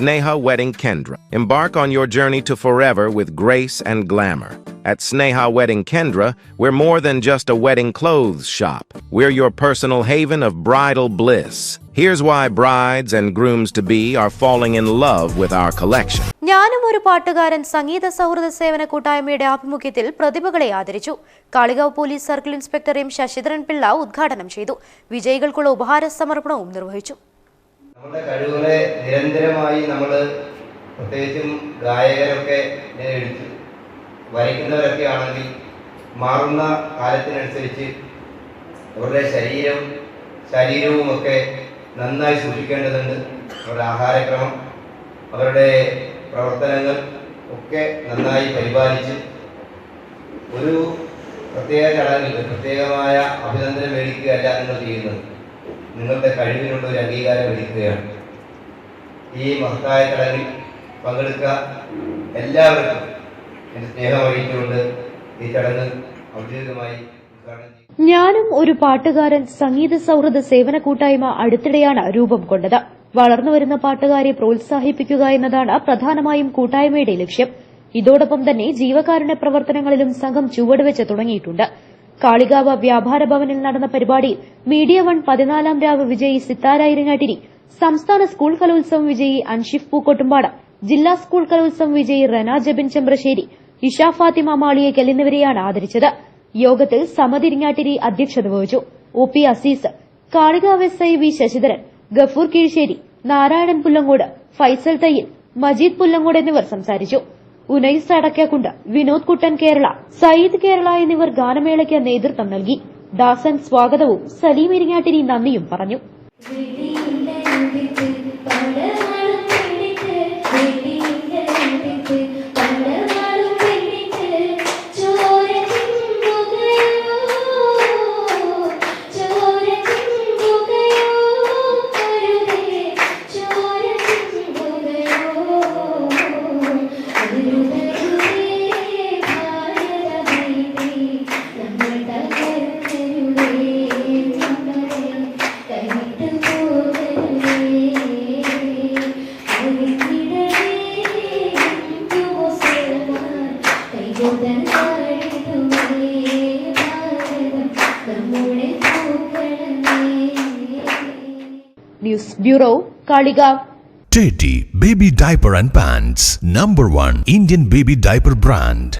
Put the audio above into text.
Sneha Wedding Kendra. Embark on your journey to forever with grace and glamour. At Sneha Wedding Kendra, we're more than just a wedding clothes shop. We're your personal haven of bridal bliss. Here's why brides and grooms to be are falling in love with our collection. ഞാനും ഒരു പാട്ടുകാരൻ സംഗീത സൗഹൃദ സേവന കൂട്ടായ്മയുടെ ആഭിമുഖ്യത്തിൽ പ്രതിഭകളെ ആദരിച്ചു Kalikavu police circle inspector Sasidharan Pillai ഉദ്ഘാടനം ചെയ്തു വിജയികൾക്കുള്ള ഉപഹാര സമർപ്പണവും നിർവഹിച്ചു നമ്മുടെ കഴിവുകളെ നിരന്തരമായി നമ്മൾ പ്രത്യേകിച്ചും ഗായകരൊക്കെ എഴുത്ത് വരയ്ക്കുന്നവരൊക്കെ ആണെങ്കിൽ മാറുന്ന കാലത്തിനനുസരിച്ച് അവരുടെ ശരീരം ശരീരവുമൊക്കെ നന്നായി സൂക്ഷിക്കേണ്ടതുണ്ട്. അവരുടെ ആഹാരക്രമം അവരുടെ പ്രവർത്തനങ്ങൾ ഒക്കെ നന്നായി പരിപാലിച്ച് ഒരു പ്രത്യേക ചടങ്ങിൽ പ്രത്യേകമായ അഭിനന്ദനം മേടിക്കുകയല്ല നിങ്ങൾ ചെയ്യുന്നത്. നിങ്ങളുടെ കഴിവിനുള്ള ഒരു അംഗീകാരം എടുക്കുകയാണ് ഈ മഹത്തായ ചടങ്ങിൽ പങ്കെടുക്കുക എല്ലാവർക്കും എന്റെ സ്നേഹം അറിയിച്ചുകൊണ്ട് ഈ ചടങ്ങ് ഔദ്യോഗികമായി ഞാനും ഒരു പാട്ടുകാരൻ സംഗീത സൗഹൃദ സേവന കൂട്ടായ്മ അടുത്തിടെയാണ് രൂപം കൊണ്ടത്. വളർന്നുവരുന്ന പാട്ടുകാരെ പ്രോത്സാഹിപ്പിക്കുക എന്നതാണ് പ്രധാനമായും കൂട്ടായ്മയുടെ ലക്ഷ്യം. ഇതോടൊപ്പം തന്നെ ജീവകാരുണ്യ പ്രവർത്തനങ്ങളിലും സംഘം ചുവടുവെച്ച് തുടങ്ങിയിട്ടുണ്ട്. കാളികാവ് വ്യാപാര ഭവനിൽ നടന്ന പരിപാടിയിൽ മീഡിയ വൺ പതിനാലാം രാവ് വിജയി സിത്താര ഇരിങ്ങാട്ടിരി. സംസ്ഥാന സ്കൂൾ കലോത്സവം വിജയി അൻഷിഫ് പൂക്കോട്ടുംപാട. ജില്ലാ സ്കൂൾ കലോത്സവം വിജയി റന ജബിൻ ചെമ്പ്രശ്ശേരി. ഇഷ ഫാത്തിമ മാളിയേക്കൽ എന്നിവരെയാണ് ആദരിച്ചത്. യോഗത്തിൽ സമതിരിങ്ങാട്ടിരി അധ്യക്ഷത വഹിച്ചു. O P Azeez Kalikavu S I V Sasidharan Gafoor Kizhisseri Narayanan Pullangode Faisal Thayyil Majeed Pullangode എന്നിവർ സംസാരിച്ചു. ഉനൈസ് അടക്കാക്കുണ്ട്. വിനോദ് കുട്ടൻ കേരള സയ്യിദ് കേരള എന്നിവർ ഗാനമേളയ്ക്ക് നേതൃത്വം നൽകി. ദാസൻ സ്വാഗതവും സലീം ഇരിങ്ങാട്ടിരി നന്ദിയും പറഞ്ഞു. News bureau Kalikavu Teddy Baby Diaper and Pants, number one Indian baby diaper brand.